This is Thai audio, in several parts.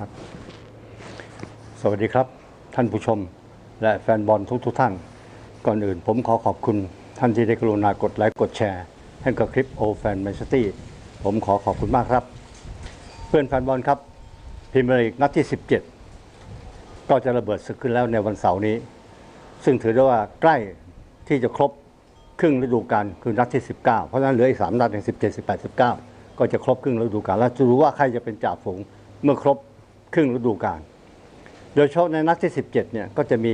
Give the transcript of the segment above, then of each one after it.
ครับ สวัสดีครับท่านผู้ชมและแฟนบอลทุกทุกๆท่าน ก่อนอื่นผมขอขอบคุณท่านที่ได้กรุณากดไลค์กดแชร์ให้กับคลิปโอแฟนแมนซิตี้ผมขอขอบคุณมากครับ เพื่อนแฟนบอลครับพรีเมียร์ลีกนัดที่ 17 ก็จะระเบิดศึกขึ้นแล้วในวันเสาร์นี้ ซึ่งถือได้ว่าใกล้ที่จะครบครึ่งฤดูกาลคือนัดที่ 19 เพราะฉะนั้นเหลืออีก 3 นัดอย่าง17 18 19 ก็จะครบครึ่งฤดูกาลแล้วจะรู้ว่าใครจะเป็นจ่าฝูงเมื่อครบ ครึ่งฤดูกาลโดยเฉพาะในนัดที่ 17เนี่ยก็จะมี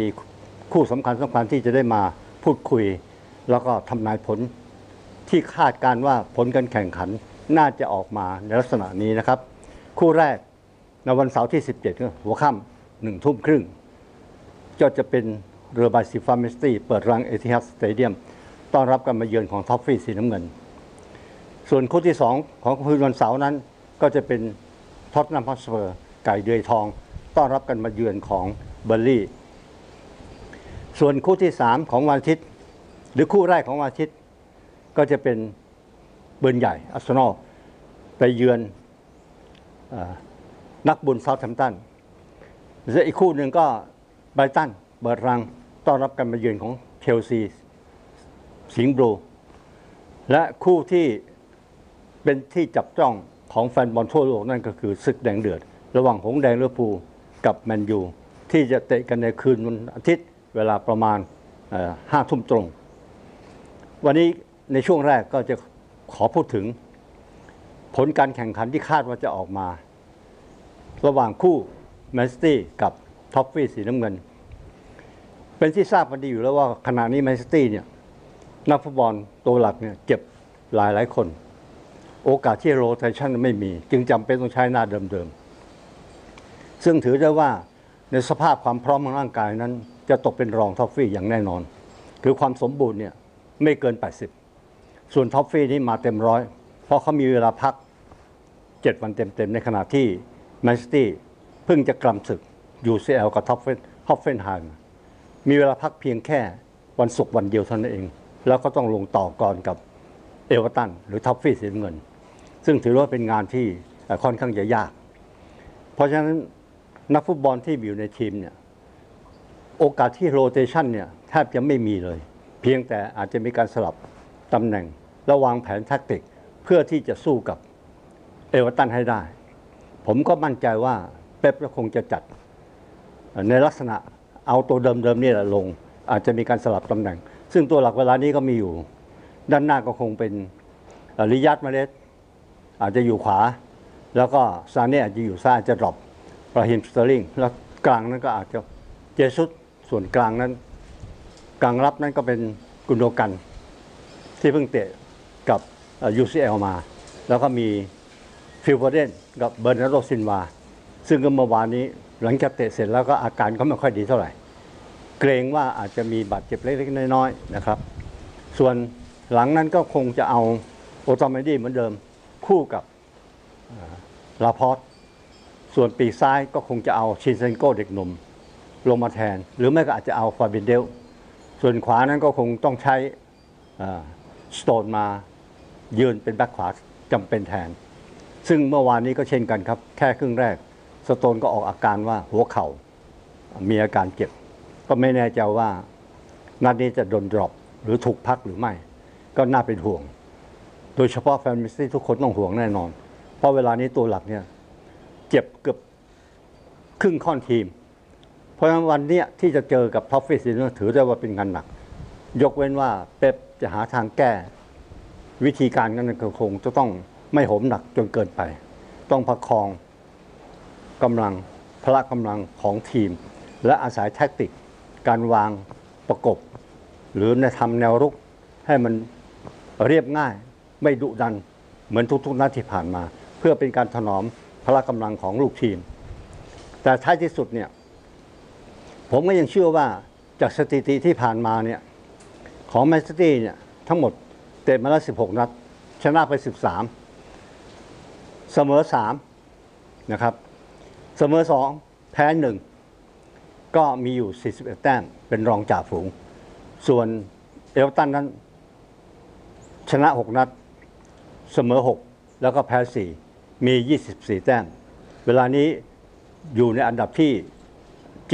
คู่สำคัญสำคัญที่จะได้มาพูดคุย แล้วก็ทำนายผลที่คาดการว่าผลการแข่งขันน่าจะออกมาในลักษณะนี้นะครับ คู่แรกในวันเสาร์ที่ 17ก็หัวค่ำหนึ่งทุ่มครึ่งก็จะเป็นเรือใบสีฟ้าเมสตี้เปิดรังเอทิฮัดสเตเดียมต้อนรับการมาเยือนของท็อฟฟี่สีน้ำเงิน ส่วนคู่ที่ 2 ของคืนวันเสาร์นั้นก็จะเป็นท็อตนัมฮอสเปอร์ ไก่เดือยทอง ต้อนรับกันมาเยือนของเบอร์ลี่ ส่วนคู่ที่ 3 ของวันอาทิตย์ หรือคู่แรกของวันอาทิตย์ ก็จะเป็นเบิร์นใหญ่อาร์เซนอลไปเยือนอนักบุญเซาท์แฮมป์ตันและอีกคู่หนึ่งก็ไบรตันเปิดรังต้อนรับการมาเยือนของเชลซีสิงห์บลูและคู่ที่เป็นที่จับจ้องของแฟนบอลทั่วโลกนั่นก็คือศึกแดงเดือด ระหว่างหงแดงเลิเวอพูกับแมนยูที่จะเตะกันในคืนวันอาทิตย์เวลาประมาณห้าทุ่มตรง วันนี้ในช่วงแรกก็จะขอพูดถึง ผลการแข่งขันที่คาดว่าจะออกมา ระหว่างคู่แมนซิตี้กับท็อฟฟี่สีน้ำเงิน เป็นที่ทราบกันดีอยู่แล้วว่าขณะนี้แมนซิตี้เนี่ยนักฟุตบอลตัวหลักเนี่ยเจ็บหลายหลายคน โอกาสที่โรเทชันไม่มี จึงจำเป็นต้องใช้หน้าเดิมๆ ซึ่งถือได้ว่าในสภาพความพร้อมของร่างกายนั้น จะตกเป็นรองท็อฟฟี่อย่างแน่นอน คือความสมบูรณ์เนี่ยไม่เกิน 80 ส่วนท็อฟฟี่นี่มาเต็มร้อยเพราะเขามีเวลาพัก 7 วันเต็มๆ ในขณะที่แมนซิตี้เพิ่งจะกลัมศึก UCL กับท็อฟเฟนฮอฟเฟนไฮม์มีเวลาพักเพียงแค่วันศุกร์วันเดียวเท่านั้นเอง แล้วก็ต้องลงต่อกรกับเอเวอร์ตันหรือท็อฟฟี่สีเงิน ซึ่งถือว่าเป็นงานที่ค่อนข้างจะยาก เพราะฉะนั้น นักฟุตบอลที่อยู่ในทีมเนี่ยโอกาสที่โรเตชันเนี่ยแทบจะไม่มีเลย เพียงแต่อาจจะมีการสลับตำแหน่งและวางแผนแท็กติกเพื่อที่จะสู้กับเอเวอร์ตันให้ได้ ผมก็มั่นใจว่าเป๊ปก็คงจะจัด ในลักษณะเอาตัวเดิมๆนี่แหละลง อาจจะมีการสลับตำแหน่ง ซึ่งตัวหลักเวลานี้ก็มีอยู่ ด้านหน้าก็คงเป็นริยัตมาเลสอาจจะอยู่ขวา แล้วก็ซาเน่อาจจะอยู่ซ้ายอาจจะดรอป ราฮิมสเตอร์ลิงแล้วกลางนั้นก็อาจจะเจสุสส่วนกลางนั้น กลางรับนั้นก็เป็นกุนโดกัน ที่เพิ่งเตะกับเอ่อ UCL มา แล้วก็มีฟิลโฟเดนกับเบอร์นาร์โดซินวา ซึ่งก็เมื่อวานนี้หลังจากเตะเสร็จแล้วก็อาการก็ไม่ค่อยดีเท่าไหร่ เกรงว่าอาจจะมีบาดเจ็บเล็กๆ น้อยๆนะครับ ส่วนหลังนั้นก็คงจะเอาโอตอมเมดี้เหมือนเดิมคู่กับลาพอส ส่วนปีกซ้ายก็คงจะเอาชินเซนโกเด็กหนุ่มลงมาแทน หรือไม่ก็อาจจะเอาฟาบินเดล ส่วนขวานั้นก็คงต้องใช้สโตนมายืนเป็นแบ็คขวาจำเป็นแทน ซึ่งเมื่อวานนี้ก็เช่นกันครับ แค่ครึ่งแรก สโตนก็ออกอาการว่าหัวเข่ามีอาการเจ็บ ก็ไม่แน่ใจว่านัดนี้จะโดนดรอปหรือถูกพักหรือไม่ ก็น่าเป็นห่วง โดยเฉพาะแฟนมิสซี่ทุกคนต้องห่วงแน่นอน เพราะเวลานี้ตัวหลักเนี่ย เจ็บเกือบครึ่งค่อนทีม เพราะฉะนั้นวันนี้ที่จะเจอกับท็อฟฟี่ซีนถือได้ว่าเป็นงานหนัก ยกเว้นว่าเป๊ปจะหาทางแก้ วิธีการนั้นก็คงจะต้องไม่โหมหนักจนเกินไป ต้องประคองกำลังพละกำลังของทีม และอาศัยแท็กติก การวางประกบ หรือในทำแนวรุกให้มันเรียบง่ายไม่ดุดันเหมือนทุกๆนัดที่ผ่านมา เพื่อเป็นการถนอม พละกำลังของลูกทีม แต่ท้ายที่สุดเนี่ยผมก็ยังเชื่อว่าจากสถิติที่ผ่านมาเนี่ยของแมนซิตี้เนี่ยทั้งหมดเตะมาแล้ว 16 นัด ชนะไป 13 เสมอ 3 นะครับ เสมอ 2 แพ้ 1 ก็มีอยู่ 41 แต้มเป็นรองจ่าฝูง ส่วนเอลตันนั้น ชนะ 6 นัด เสมอ 6 แล้วก็แพ้ 4 มี 24 แต้ม เวลานี้อยู่ในอันดับที่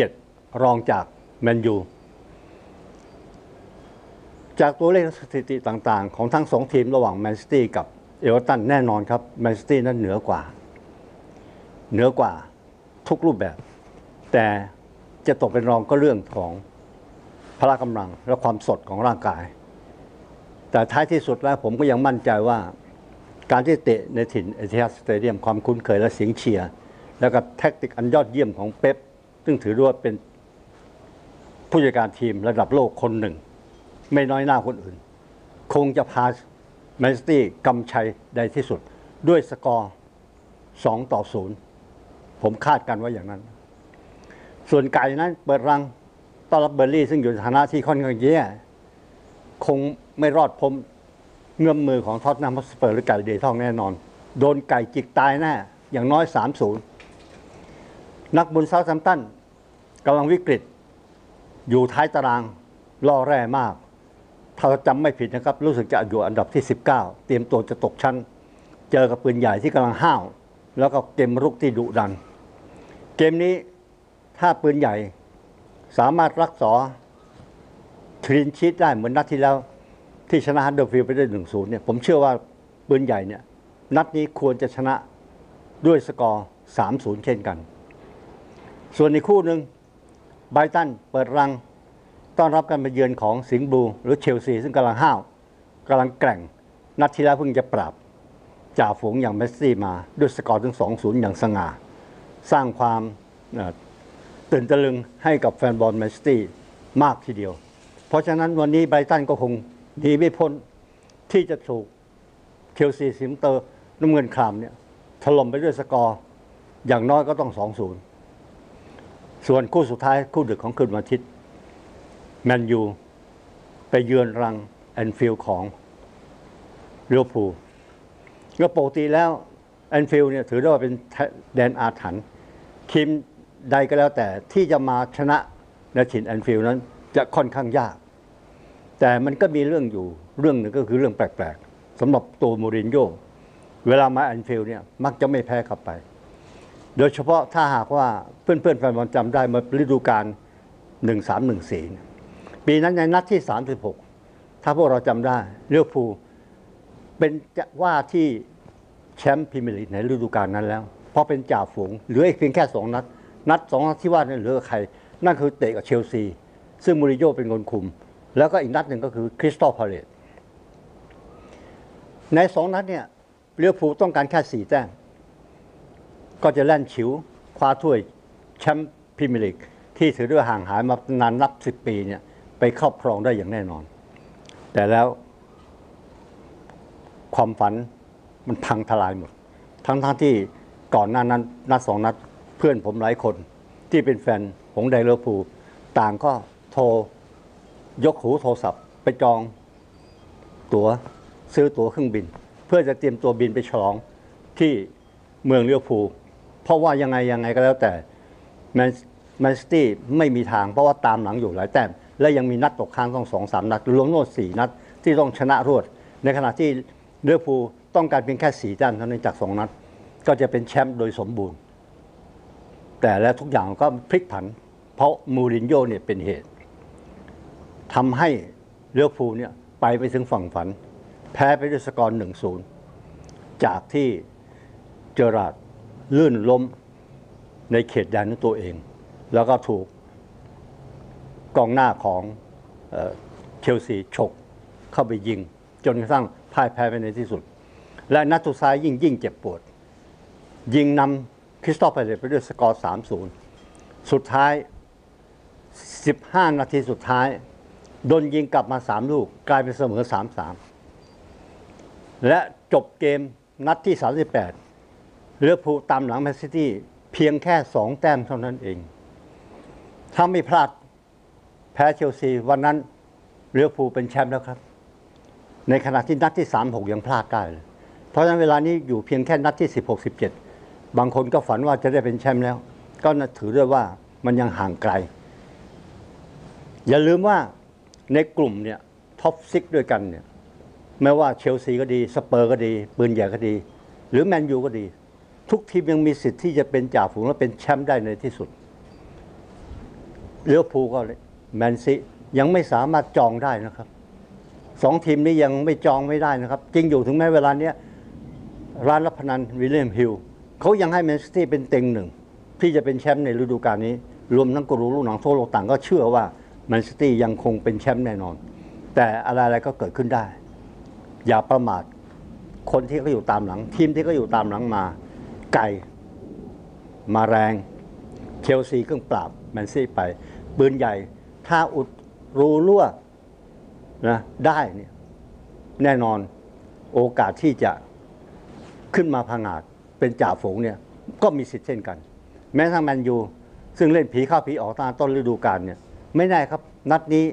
7 รองจากแมนยู จากตัวเลขสถิติต่างๆ ของทั้งสองทีมระหว่างแมนซิตี้กับเอเวอร์ตันแน่นอนครับแมนซิตี้นั้นเหนือกว่า เหนือกว่าทุกรูปแบบ แต่จะตกเป็นรองก็เรื่องของพละกำลังและความสดของร่างกาย แต่ท้ายที่สุดแล้วผมก็ยังมั่นใจว่า การที่เตะในถิ่นเอทิฮัดสเตเดียมความคุ้นเคยและเสียงเชียร์แล้วก็แท็กติกอันยอดเยี่ยมของเป๊ปซึ่งถือว่าเป็นผู้จัดการทีมระดับโลกคนหนึ่ง ไม่น้อยหน้าคนอื่น คงจะพาแมนซิตี้กำชัยได้ที่สุด ด้วยสกอร์ 2 ต่อ 0 ผมคาดกันว่าอย่างนั้น ส่วนไก่นั้นเปิดรังต้อนรับเบอร์ลี่ซึ่งอยู่ในฐานะที่ค่อนข้างแย่คงไม่รอดพ้น เงื้อมมือของท็อตแนมฮอสเปอร์หรือไก่เดทองแน่นอน โดนไก่จิกตายแน่อย่างน้อย 3-0 นักบุญซาท์แซมตันกำลังวิกฤต อยู่ท้ายตารางล่อแร่มาก ถ้าจำไม่ผิดนะครับ รู้สึกจะอยู่อันดับที่ 19 เตรียมตัวจะตกชั้น เจอกับปืนใหญ่ที่กำลังห้าว แล้วก็เกมรุกที่ดุดัน เกมนี้ถ้าปืนใหญ่สามารถรักษาคลีนชีตได้เหมือนนัดที่แล้ว ที่ชนะฮันเดอร์ฟิลด์ไปได้หนึ่งศูนย์เนี่ยผมเชื่อว่าปืนใหญ่เนี่ยนัดนี้ควรจะชนะด้วยสกอร์สามศูนย์เช่นกัน ส่วนในคู่หนึ่งไบรตันเปิดรังต้อนรับการมาเยือนของสิงห์บลูหรือเชลซี ซึ่งกำลังห้าวกำลังแกร่ง นัดที่แล้วเพิ่งจะปราบจ่าฝูงอย่างเมสซี่มาด้วยสกอร์ถึง 2-0 อย่างสง่า สร้างความเอ่อตื่นตะลึงให้กับแฟนบอลแมนซิตี้มากทีเดียว เพราะฉะนั้นวันนี้ไบรตันก็คง หนีไม่พ้นที่จะถูกเชลซีสิงห์เตอร์น้ำเงินครามเนี่ยถล่มไปด้วยสกอร์อย่างน้อยก็ต้อง2-0ส่วนคู่สุดท้ายคู่ดึกของคืนวันอาทิตย์แมนยูไปเยือนรังแอนฟิลของเวอร์พูก็ปกติแล้วแอนฟิลเนี่ยถือได้ว่าเป็นแดนอาถรรพ์ทีมใดก็แล้วแต่ที่จะมาชนะในถิ่นแอนฟิลนั้นจะค่อนข้างยาก แต่มันก็มีเรื่องอยู่เรื่องหนึ่งก็คือเรื่องแปลกๆสำหรับตัวมูรินโญ่เวลามาแอนฟิลด์เนี่ยมักจะไม่แพ้กลับไป โดยเฉพาะถ้าหากว่าเพื่อนๆแฟนบอลจำได้เมื่อฤดูกาล1314เนี่ปีนั้นในนัดที่ 36 ถ้าพวกเราจำได้เลี้ยวภูลเป็นจะว่าที่แชมป์พรีเมียร์ลีกในฤดูกาลนั้นแล้วเพราะเป็นจ่าฝูงเหลืออีกเพียงแค่สองนัด นัดสองนัดที่ว่านั้นเหลือใคร นั่นคือเตะกับเชลซี ซึ่งมูริโญ่เป็นคนคุม แล้วก็อีกนัดหนึ่งก็คือคริสตัลพาเลตในสองนัดเนี่ยเลี้ยวภูต้องการแค่สี่แต้มก็จะแล่นฉิวคว้าถ้วยแชมป์พรีเมียร์ลีกที่ถือด้ว่าห่างหายมานานนับสิบปีเนี่ยไปครอบครองได้อย่างแน่นอน แต่แล้วความฝันมันพังทลายหมด ทั้งทั้งที่ก่อนหน้านั้นนัดสองนัดเพื่อนผมหลายคนที่เป็นแฟนของไดเลอร์พูต่างก็โทร ยกหูโทรศัพท์ ไปจองตั๋วซื้อตั๋วเครื่องบิน เพื่อจะเตรียมตัวบินไปฉลองที่เมืองเลียวภูเพราะว่ายังไงยังไงก็แล้วแต่แมนซิตี้ไม่มีทางเพราะว่าตามหลังอยู่หลายแต้มและยังมีนัดตกค้างต้องสองสามนัดรวมโน่นสี่นัดที่ต้องชนะรวด ในขณะที่เลียวภูต้องการเพียงแค่สี่แต้มเท่านั้นจากสองนัด ก็จะเป็นแชมป์โดยสมบูรณ์ แต่แล้วทุกอย่างก็พลิกผัน เพราะมูรินโญ่เนี่ยเป็นเหตุ ทำให้เลี้ยวภูเนี่ยไปไปถึงฝั่งฝัน แพ้ไปด้วยสกอร์หนึ่งศูนย์จากที่เจอราดลื่นล้มในเขตแดนของตัวเอง แล้วก็ถูกกองหน้าของเชลซีฉกเข้าไปยิง จนกระทั่งพ่ายแพ้ไปในที่สุด และนัดสุดท้ายยิ่งยิ่งเจ็บปวด ยิงนำคริสตัลพาเลตไปด้วยสกอร์ 3-0 สุดท้าย 15 นาทีสุดท้าย โดนยิงกลับมา3ลูกกลายเป็นเสมอ3-3และจบเกมนัดที่ 38เลือพูตามหลังแมนซิตี้เพียงแค่2แต้มเท่านั้นเอง ถ้าไม่พลาดแพ้เชลซีวันนั้นเลือพูเป็นแชมป์แล้วครับ ในขณะที่นัดที่ 3-6 ยังพลาดได้เลย เพราะฉะนั้นเวลานี้อยู่เพียงแค่นัดที่ 16-17 บางคนก็ฝันว่าจะได้เป็นแชมป์แล้ว ก็ถือด้วยว่ามันยังห่างไกล อย่าลืมว่า ในกลุ่มเนี่ยท็อปซิกด้วยกันเนี่ยไม่ว่าเชลซีก็ดี สเปอร์ก็ดี ปืนใหญ่ก็ดี หรือแมนยูก็ดี ทุกทีมยังมีสิทธิ์ที่จะเป็นจ่าฝูงและเป็นแชมป์ได้ในที่สุดเลี้ยวภูลก็แมนซียังไม่สามารถจองได้นะครับสองทีมนี้ยังไม่จองไม่ได้นะครับ จริงอยู่ถึงแม้เวลาเนี้ยร้านรับพนันวิลเลียมฮิลเขายังให้แมนซิตี้เป็นเต็งหนึ่ง ที่จะเป็นแชมป์ในฤดูกาลนี้ รวมทั้งกรูลูกหนังทั่วโลกต่างก็เชื่อว่า แมนซิตี้ยังคงเป็นแชมป์แน่นอน แต่อะไรๆก็เกิดขึ้นได้ อย่าประมาทคนที่เขาอยู่ตามหลัง ทีมที่เขาอยู่ตามหลังมา ไก่มาแรงเชลซีเครื่องปราบแมนซีไป ปืนใหญ่ ถ้าอุดรูรั่วนะได้เนี่ยแน่นอนโอกาสที่จะขึ้นมาพังอาจเป็นจ่าฝูงเนี่ยก็มีสิทธิ์เช่นกัน แม้ทางแมนยูซึ่งเล่นผีเข้าผีออกตามต้นฤดูกาลเนี่ย ไม่แน่ครับ นัดนี้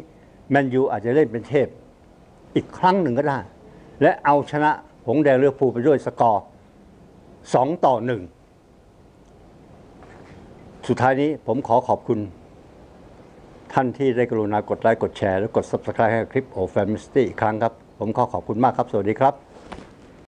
แมนยูอาจจะเล่นเป็นเทพ อีกครั้งหนึ่งก็ได้ และเอาชนะหงแดงเรือพูไปด้วยสกอร์สองต่อหนึ่งสุดท้ายนี้ผมขอขอบคุณท่านที่ได้กรุณากดไลค์กดแชร์ และกด Subscribe ให้คลิปโอแฟมิสตี้อีกครั้งครับ ผมขอขอบคุณมากครับ สวัสดีครับ